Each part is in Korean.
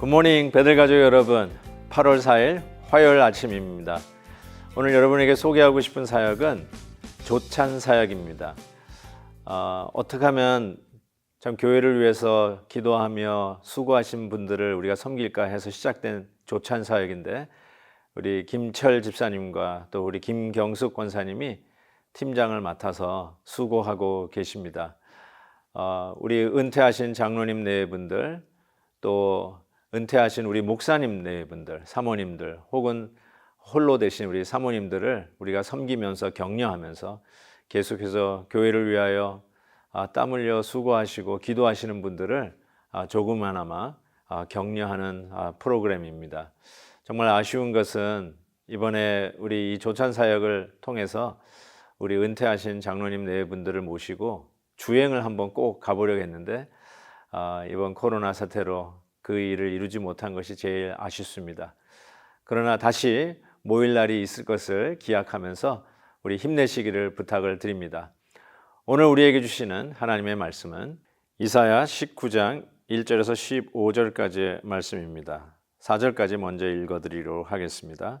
굿모닝 베들가족 여러분. 8월 4일 화요일 아침입니다. 오늘 여러분에게 소개하고 싶은 사역은 조찬 사역입니다. 어, 어떻게 하면 참 교회를 위해서 기도하며 수고하신 분들을 우리가 섬길까 해서 시작된 조찬 사역인데 우리 김철 집사님과 또 우리 김경숙 권사님이 팀장을 맡아서 수고하고 계십니다. 어, 우리 은퇴하신 장로님 네 분들 또 은퇴하신 우리 목사님 네 분들 사모님들 혹은 홀로 되신 우리 사모님들을 우리가 섬기면서 격려하면서 계속해서 교회를 위하여 아, 땀 흘려 수고하시고 기도하시는 분들을 아, 조금하나마 아, 격려하는 아, 프로그램입니다. 정말 아쉬운 것은 이번에 우리 이 조찬 사역을 통해서 우리 은퇴하신 장로님 네 분들을 모시고 주행을 한번 꼭 가보려고 했는데 아, 이번 코로나 사태로 그 일을 이루지 못한 것이 제일 아쉽습니다. 그러나 다시 모일 날이 있을 것을 기약하면서 우리 힘내시기를 부탁을 드립니다. 오늘 우리에게 주시는 하나님의 말씀은 이사야 19장 1절에서 15절까지의 말씀입니다. 4절까지 먼저 읽어 드리도록 하겠습니다.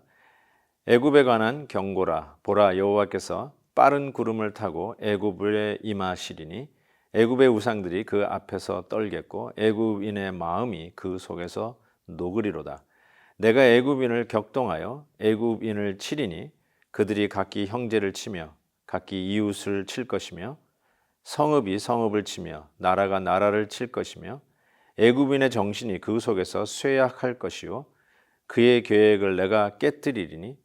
애굽에 관한 경고라 보라 여호와께서 빠른 구름을 타고 애굽에 임하시리니 애굽의 우상들이 그 앞에서 떨겠고 애굽인의 마음이 그 속에서 녹으리로다. 내가 애굽인을 격동하여 애굽인을 치리니 그들이 각기 형제를 치며 각기 이웃을 칠 것이며 성읍이 성읍을 치며 나라가 나라를 칠 것이며 애굽인의 정신이 그 속에서 쇠약할 것이요 그의 계획을 내가 깨뜨리리니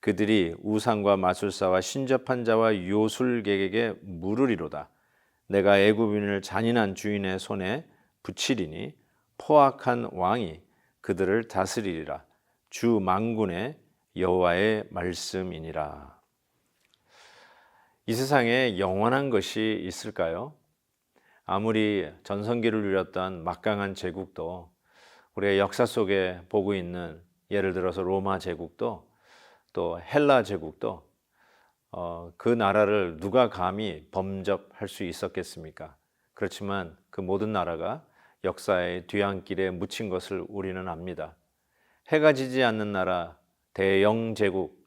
그들이 우상과 마술사와 신접한 자와 요술객에게 물으리로다. 내가 애굽인을 잔인한 주인의 손에 붙이리니 포악한 왕이 그들을 다스리리라. 주 망군의 여호와의 말씀이니라. 이 세상에 영원한 것이 있을까요? 아무리 전성기를 누렸던 막강한 제국도 우리의 역사 속에 보고 있는 예를 들어서 로마 제국도 또 헬라 제국도 어, 그 나라를 누가 감히 범접할 수 있었겠습니까? 그렇지만 그 모든 나라가 역사의 뒤안길에 묻힌 것을 우리는 압니다. 해가 지지 않는 나라 대영 제국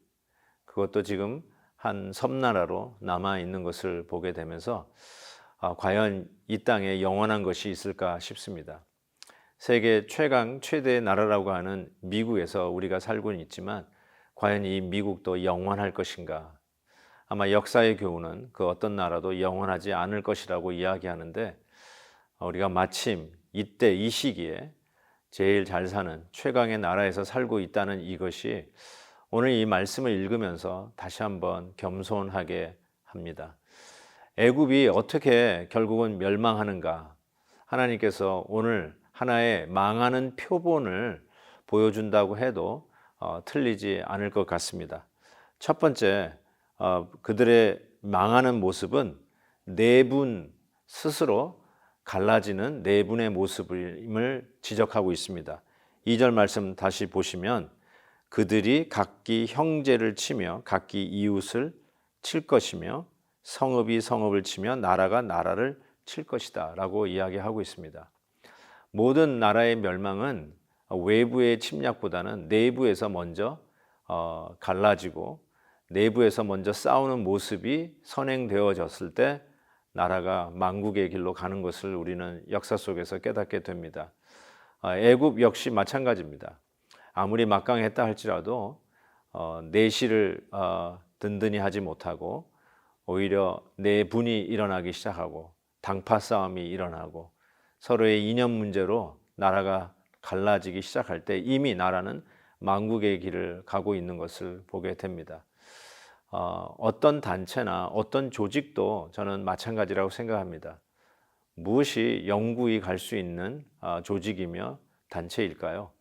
그것도 지금 한 섬나라로 남아 있는 것을 보게 되면서 아, 과연 이 땅에 영원한 것이 있을까 싶습니다. 세계 최강 최대의 나라라고 하는 미국에서 우리가 살고는 있지만 과연 이 미국도 영원할 것인가? 아마 역사의 교훈은 그 어떤 나라도 영원하지 않을 것이라고 이야기하는데 우리가 마침 이때 이 시기에 제일 잘 사는 최강의 나라에서 살고 있다는 이것이 오늘 이 말씀을 읽으면서 다시 한번 겸손하게 합니다. 애굽이 어떻게 결국은 멸망하는가? 하나님께서 오늘 하나의 망하는 표본을 보여준다고 해도 어, 틀리지 않을 것 같습니다. 첫 번째, 어, 그들의 망하는 모습은 내분 스스로 갈라지는 내분의 모습임을 지적하고 있습니다. 2절 말씀 다시 보시면 그들이 각기 형제를 치며 각기 이웃을 칠 것이며 성읍이 성읍을 치며 나라가 나라를 칠 것이다 라고 이야기하고 있습니다. 모든 나라의 멸망은 외부의 침략보다는 내부에서 먼저 어, 갈라지고 내부에서 먼저 싸우는 모습이 선행되어졌을 때 나라가 망국의 길로 가는 것을 우리는 역사 속에서 깨닫게 됩니다. 어, 애굽 역시 마찬가지입니다. 아무리 막강했다 할지라도 어, 내실을 어, 든든히 하지 못하고 오히려 내분이 일어나기 시작하고 당파 싸움이 일어나고 서로의 이념 문제로 나라가 갈라지기 시작할 때 이미 나라는 망국의 길을 가고 있는 것을 보게 됩니다. 어, 어떤 단체나 어떤 조직도 저는 마찬가지라고 생각합니다. 무엇이 영구히 갈 수 있는 어, 조직이며 단체일까요?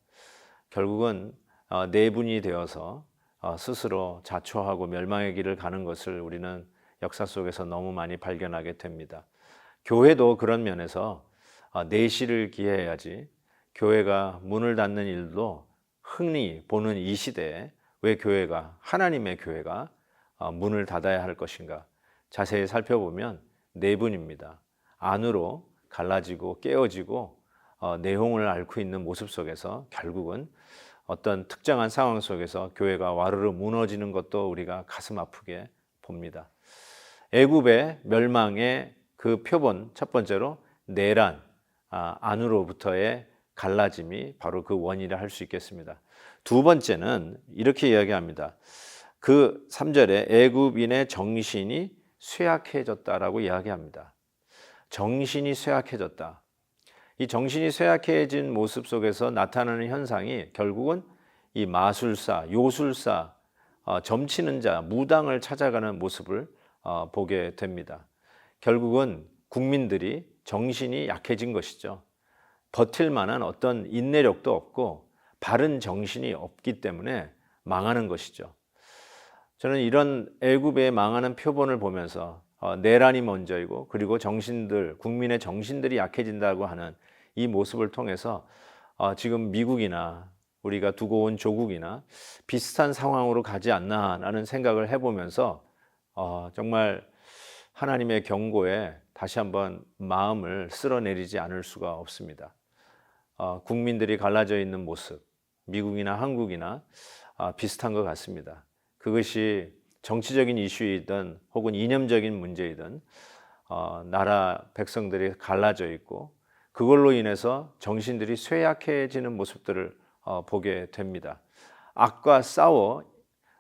결국은 어, 내분이 되어서 어, 스스로 자초하고 멸망의 길을 가는 것을 우리는 역사 속에서 너무 많이 발견하게 됩니다. 교회도 그런 면에서 어, 내실을 기해야지 교회가 문을 닫는 일도 흔히 보는 이 시대에 왜 교회가 하나님의 교회가 어, 문을 닫아야 할 것인가 자세히 살펴보면 내분입니다. 안으로 갈라지고 깨어지고 어, 내용을 앓고 있는 모습 속에서 결국은 어떤 특정한 상황 속에서 교회가 와르르 무너지는 것도 우리가 가슴 아프게 봅니다. 애굽의 멸망의 그 표본 첫 번째로 내란 아, 안으로부터의 갈라짐이 바로 그 원인이라 할 수 있겠습니다. 두 번째는 이렇게 이야기합니다. 그 3절에 애굽인의 정신이 쇠약해졌다라고 이야기합니다. 정신이 쇠약해졌다. 이 정신이 쇠약해진 모습 속에서 나타나는 현상이 결국은 이 마술사, 요술사, 어, 점치는 자, 무당을 찾아가는 모습을 어, 보게 됩니다. 결국은 국민들이 정신이 약해진 것이죠. 버틸 만한 어떤 인내력도 없고 바른 정신이 없기 때문에 망하는 것이죠. 저는 이런 애굽의 망하는 표본을 보면서 어, 내란이 먼저이고 그리고 정신들 국민의 정신들이 약해진다고 하는 이 모습을 통해서 어, 지금 미국이나 우리가 두고 온 조국이나 비슷한 상황으로 가지 않나라는 생각을 해보면서 어, 정말 하나님의 경고에 다시 한번 마음을 쓸어내리지 않을 수가 없습니다. 어, 국민들이 갈라져 있는 모습, 미국이나 한국이나 아, 비슷한 것 같습니다. 그것이 정치적인 이슈이든 혹은 이념적인 문제이든 어, 나라 백성들이 갈라져 있고 그걸로 인해서 정신들이 쇠약해지는 모습들을 어, 보게 됩니다. 악과 싸워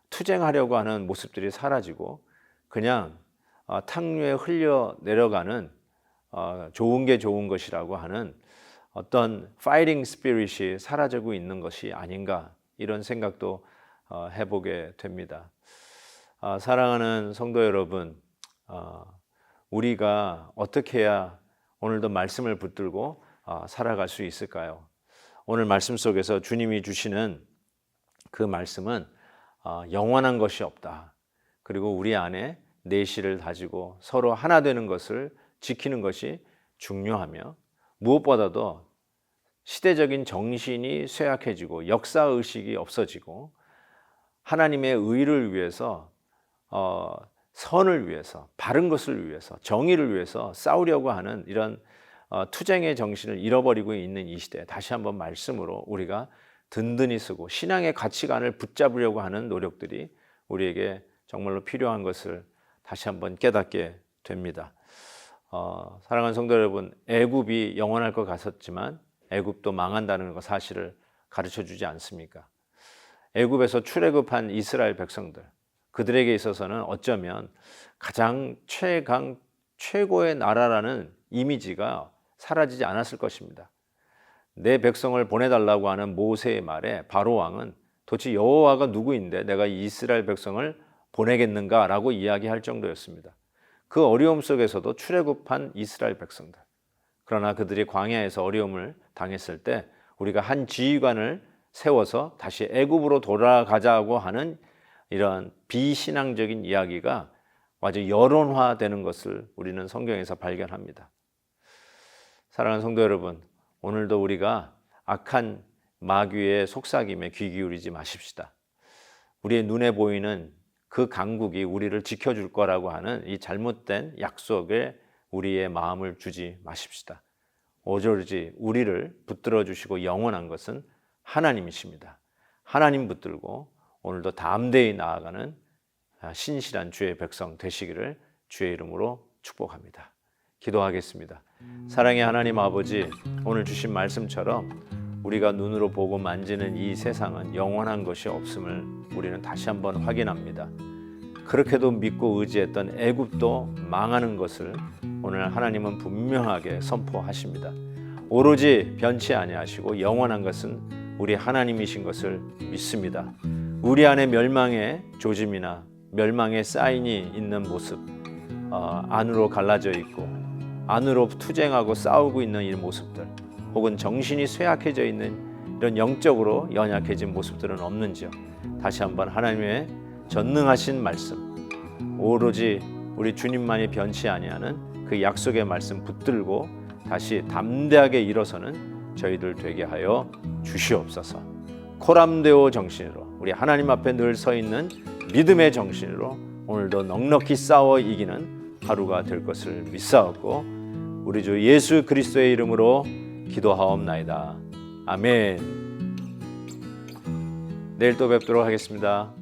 투쟁하려고 하는 모습들이 사라지고 그냥 어, 탕류에 흘려 내려가는 어, 좋은 게 좋은 것이라고 하는 어떤 파이팅 스피릿이 사라지고 있는 것이 아닌가 이런 생각도 어, 해보게 됩니다. 아, 사랑하는 성도 여러분, 어, 우리가 어떻게 해야 오늘도 말씀을 붙들고 어, 살아갈 수 있을까요? 오늘 말씀 속에서 주님이 주시는 그 말씀은 영원한 것이 없다. 그리고 우리 안에 내실을 다지고 서로 하나 되는 것을 지키는 것이 중요하며 무엇보다도 시대적인 정신이 쇠약해지고 역사 의식이 없어지고 하나님의 의를 위해서 어, 선을 위해서 바른 것을 위해서 정의를 위해서 싸우려고 하는 이런 어, 투쟁의 정신을 잃어버리고 있는 이 시대에 다시 한번 말씀으로 우리가 든든히 쓰고 신앙의 가치관을 붙잡으려고 하는 노력들이 우리에게 정말로 필요한 것을 다시 한번 깨닫게 됩니다. 어, 사랑하는 성도 여러분, 애굽이 영원할 것 같았지만 애굽도 망한다는 것 사실을 가르쳐 주지 않습니까? 애굽에서 출애굽한 이스라엘 백성들 그들에게 있어서는 어쩌면 가장 최강 최고의 나라라는 이미지가 사라지지 않았을 것입니다. 내 백성을 보내달라고 하는 모세의 말에 바로 왕은 도대체 여호와가 누구인데 내가 이스라엘 백성을 보내겠는가라고 이야기할 정도였습니다. 그 어려움 속에서도 출애굽한 이스라엘 백성들. 그러나 그들이 광야에서 어려움을 당했을 때 우리가 한 지휘관을 세워서 다시 애굽으로 돌아가자고 하는 이런 비신앙적인 이야기가 아주 여론화되는 것을 우리는 성경에서 발견합니다. 사랑하는 성도 여러분, 오늘도 우리가 악한 마귀의 속삭임에 귀 기울이지 마십시다. 우리의 눈에 보이는 그 강국이 우리를 지켜줄 거라고 하는 이 잘못된 약속에 우리의 마음을 주지 마십시다. 오로지 우리를 붙들어 주시고 영원한 것은 하나님이십니다. 하나님 붙들고 오늘도 담대히 나아가는 신실한 주의 백성 되시기를 주의 이름으로 축복합니다. 기도하겠습니다. 사랑의 하나님 아버지, 오늘 주신 말씀처럼 우리가 눈으로 보고 만지는 이 세상은 영원한 것이 없음을 우리는 다시 한번 확인합니다. 그렇게도 믿고 의지했던 애굽도 망하는 것을 오늘 하나님은 분명하게 선포하십니다. 오로지 변치 아니하시고 영원한 것은 우리 하나님이신 것을 믿습니다. 우리 안에 멸망의 조짐이나 멸망의 사인이 있는 모습, 어, 안으로 갈라져 있고 안으로 투쟁하고 싸우고 있는 이 모습들, 혹은 정신이 쇠약해져 있는 이런 영적으로 연약해진 모습들은 없는지요? 다시 한번 하나님의 전능하신 말씀, 오로지 우리 주님만이 변치 아니하는 그 약속의 말씀 붙들고 다시 담대하게 일어서는 저희들 되게 하여 주시옵소서. 코람데오 정신으로 우리 하나님 앞에 늘 서 있는 믿음의 정신으로 오늘도 넉넉히 싸워 이기는 하루가 될 것을 믿사옵고 우리 주 예수 그리스도의 이름으로 기도하옵나이다. 아멘. 내일 또 뵙도록 하겠습니다.